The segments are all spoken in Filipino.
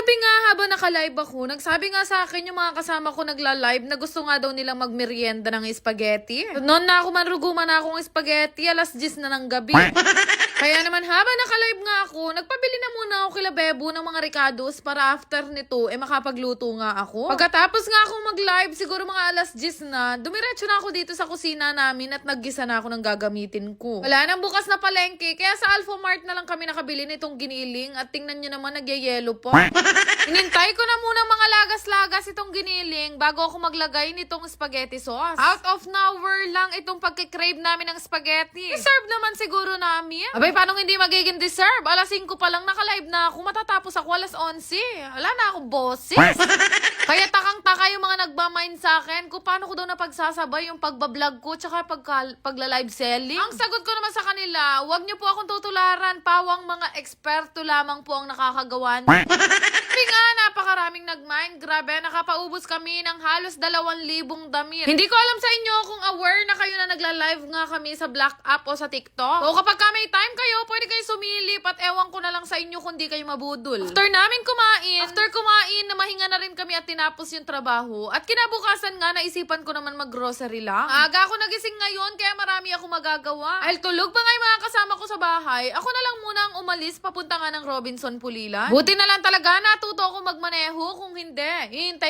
Kagabi nga habang naka-live ako, nagsabi nga sa akin yung mga kasama ko nagla-live na gusto nga daw nilang magmerienda ng spaghetti. Noon na ako manruguman na akong spaghetti, alas 10 na ng gabi. Kaya naman habang naka-live nga ako, nagpabili na muna ako kila Bebo ng mga ricados para after nito, eh makapagluto nga ako. Pagkatapos nga ako mag-live, siguro mga alas 10 na, dumiretso na ako dito sa kusina namin at naggisa na ako ng gagamitin ko. Wala nang bukas na palengke, kaya sa Alpha Mart na lang kami nakabili nitong giniling at tingnan nyo naman nagyayelo po. Inintay ko na muna mga lagas-lagas itong giniling bago ako maglagay nitong spaghetti sauce. Out of nowhere lang itong pagkikrave namin ng spaghetti. Deserve naman siguro namin. Abay, paano hindi magiging deserve? Alas 5 pa lang naka-live na ako, matatapos ako alas 11. Wala na akong boses. Kaya takang-taka yung mga nagmamind sa akin kung paano ko daw napagsasabay yung pagbablog ko tsaka pagka, pagla-live selling. Ang sagot ko naman sa kanila, wag niyo po akong tutularan, pawang mga eksperto lamang po ang nakakagawa niyo. Sabi nga, napakaraming nag-mind. Grabe, nakapaubos kami ng halos dalawang libong damit. Hindi ko alam sa inyo kung aware na kayo na nagla-live nga kami sa Black App o sa TikTok. O kapag ka may time kayo, pwede kayo sumilip at ewan ko na lang sa inyo kung di kayo mabudol. After namin kumain, after kumain, na mahinga na rin kami at tinapos yung trabaho. At kinabukasan nga, naisipan ko naman mag-grocery lang. Aga ako nagising ngayon, kaya marami ako magagawa. Ay, tulog pa nga yung mga kasama ko sa bahay. Ako na lang muna ang umalis papunta nga ng Robinson Pulilan. Buti na lang talaga, natuto ako magmaneho. Kung hindi,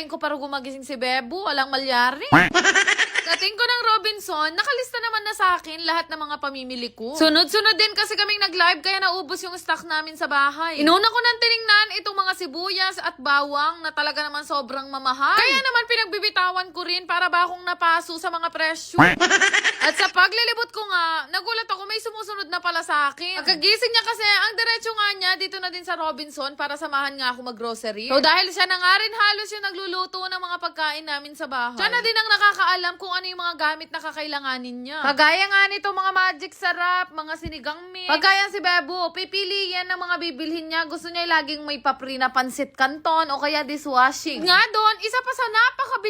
hihintayin ko para gumagising si Bebo. Walang malyari. Dating ko ng Robinson, nakalista naman na sa akin lahat ng mga pamimili ko. Sunod-sunod din kasi kaming nag-live kaya naubos yung stock namin sa bahay. Inuna ko nang tiningnan itong mga sibuyas at bawang na talaga naman sobrang mamahal. Kaya naman pinagbibitawan ko rin para ba akong napaso sa mga presyo. Paglilibot ko nga, nagulat ako may sumusunod na pala sa akin. Pagkagising niya kasi, ang diretso nga niya dito na din sa Robinson para samahan nga ako mag-grocery. So dahil siya na nga rin halos yung nagluluto ng mga pagkain namin sa bahay. Siya na din ang nakakaalam kung ano yung mga gamit na kakailanganin niya. Kagaya nga nito mga magic sarap, mga sinigang mix. Pagkaya si Bebo, pipili yan ng mga bibilhin niya. Gusto niya laging may papri na pansit canton o kaya dishwashing. Nga doon, isa pa sa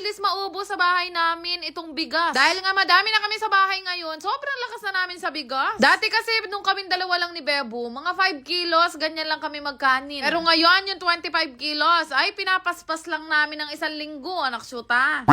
napakabilis maubos sa bahay namin itong bigas. Dahil nga madami na kami sa bahay ngayon, sobrang lakas na namin sa bigas. Dati kasi nung kaming dalawa lang ni Bebo, mga 5 kilos, ganyan lang kami magkanin. Pero ngayon, yung 25 kilos, ay pinapaspas lang namin ng isang linggo, anak syuta.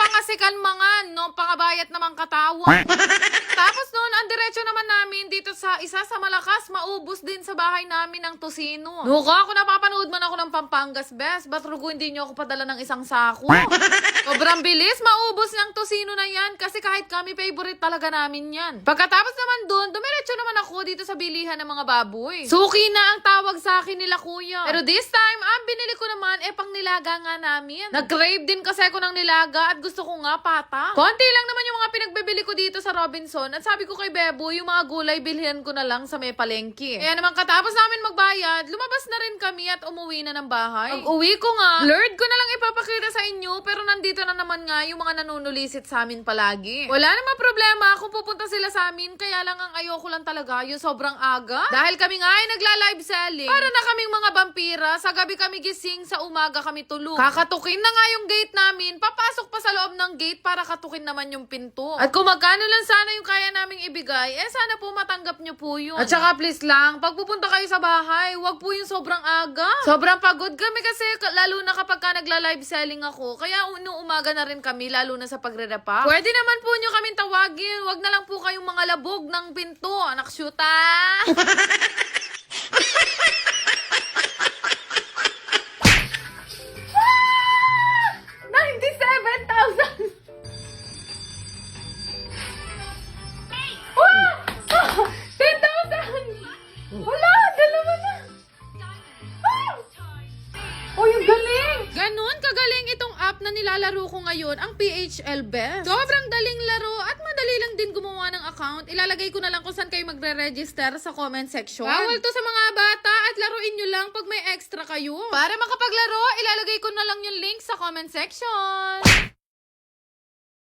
Pangasikan mga, no? Pangabayat naman katawan. Tapos noon, ang diretso naman namin dito sa isa sa malakas, maubos din sa bahay namin ng tosino. Nuka, ako napapanood man ako ng Pampangas Best. Ba't rugo hindi nyo ako padala ng isang sako? Sobrang bilis, maubos ng tosino na yan kasi kahit kami favorite talaga namin yan. Pagkatapos naman dun, dumiretso naman ako dito sa bilihan ng mga baboy. Suki na ang tawag sa akin nila kuya. Pero this time, ang binili ko naman, eh pang nilaga nga namin. Nag-crave din kasi ako ng nilaga at gusto ko nga pata. Konti lang naman yung mga pinagbibili ko dito sa Robinson at sabi ko kay Bebo, yung mga gulay bilhin ko na lang sa may palengke. Kaya naman katapos namin magbayad, lumabas na rin kami at umuwi na ng bahay. Pag uwi ko nga, blurred ko na lang ipapakita sa inyo pero nandito na naman nga yung mga nanunulisit sa amin palagi. Wala naman problema kung pupunta sila sa amin, kaya lang ang ayoko lang talaga yung sobrang aga. Dahil kami nga ay nagla-live selling. Para na kaming mga vampira, sa gabi kami gising, sa umaga kami tulog. Kakatukin na nga yung gate namin, papasok pa sa loob ng gate para katukin naman yung pinto. At kung magkano lang sana yung kaya naming ibigay, eh sana po matanggap nyo po yun. At saka please lang, pag pupunta kayo sa bahay, wag po yung sobrang aga. Sobrang pagod kami kasi, ka- lalo na kapag ka nagla-live selling ako. Kaya umaga na rin kami, lalo na sa pagre-rapa. Pwede naman po nyo kaming tawagin. Wag na lang po kayong mga labog ng pinto. Anak syuta! nilalaro ko ngayon, ang PHL Best. Sobrang daling laro at madali lang din gumawa ng account. Ilalagay ko na lang kung saan kayo magre-register sa comment section. Bawal to sa mga bata at laruin nyo lang pag may extra kayo. Para makapaglaro, ilalagay ko na lang yung link sa comment section.